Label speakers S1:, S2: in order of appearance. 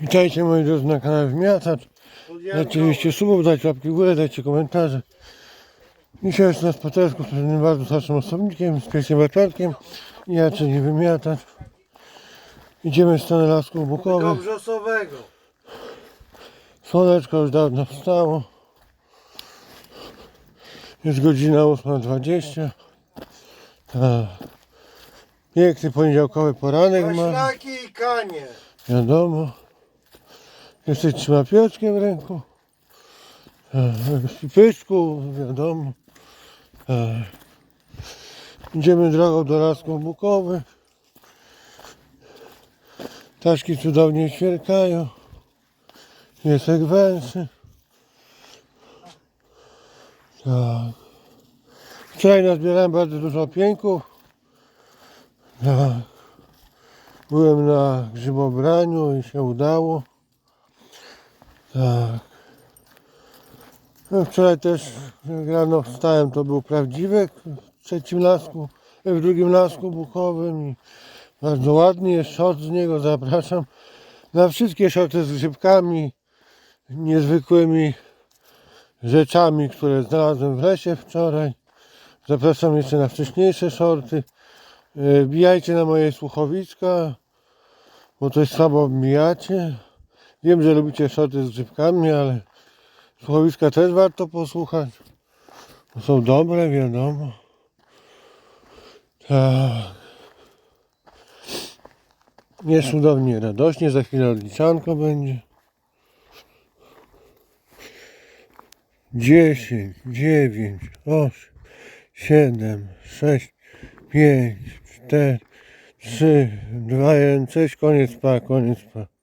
S1: Witajcie moi drodzy na kanale Wymiatacz. Oczywiście subów, dajcie łapki w górę, dajcie komentarze. Dzisiaj jest na spacerku z pewnym bardzo starszym osobnikiem, z piesiem Bartłatkiem. Ja, czyli Wymiatacz. Idziemy w stronę Lasków Bukowych.
S2: Brzosowego.
S1: Słoneczko już dawno wstało. Jest godzina 8.20. Tak. Piękny poniedziałkowy poranek ma.
S2: Maślaki i kanie.
S1: Wiadomo. Jeszcze trzyma piłeczkę w ręku. W pysku, wiadomo. E, Idziemy drogą do Lasków Bukowych. Ptaszki cudownie ćwierkają. Piesek węsy. Tak. Wczoraj nazbierałem bardzo dużo pieńków. Tak. Byłem na grzybobraniu i się udało. Tak. No, wczoraj też rano wstałem, to był prawdziwek w trzecim lasku, w drugim lasku buchowym i bardzo ładny jest short z niego, zapraszam na wszystkie shorty z grzybkami, niezwykłymi rzeczami, które znalazłem w lesie wczoraj. Zapraszam jeszcze na wcześniejsze shorty. E, Wbijajcie na moje słuchowiska, bo coś słabo wbijacie. Wiem, że lubicie shorty z grzybkami, ale słuchowiska też warto posłuchać. Są dobre, wiadomo. Tak. Jest cudownie, radośnie. Za chwilę odliczanko będzie. 10, 9, 8, 7, 6, 5, 4, 3, 2, 1, 6, koniec pa, koniec pa.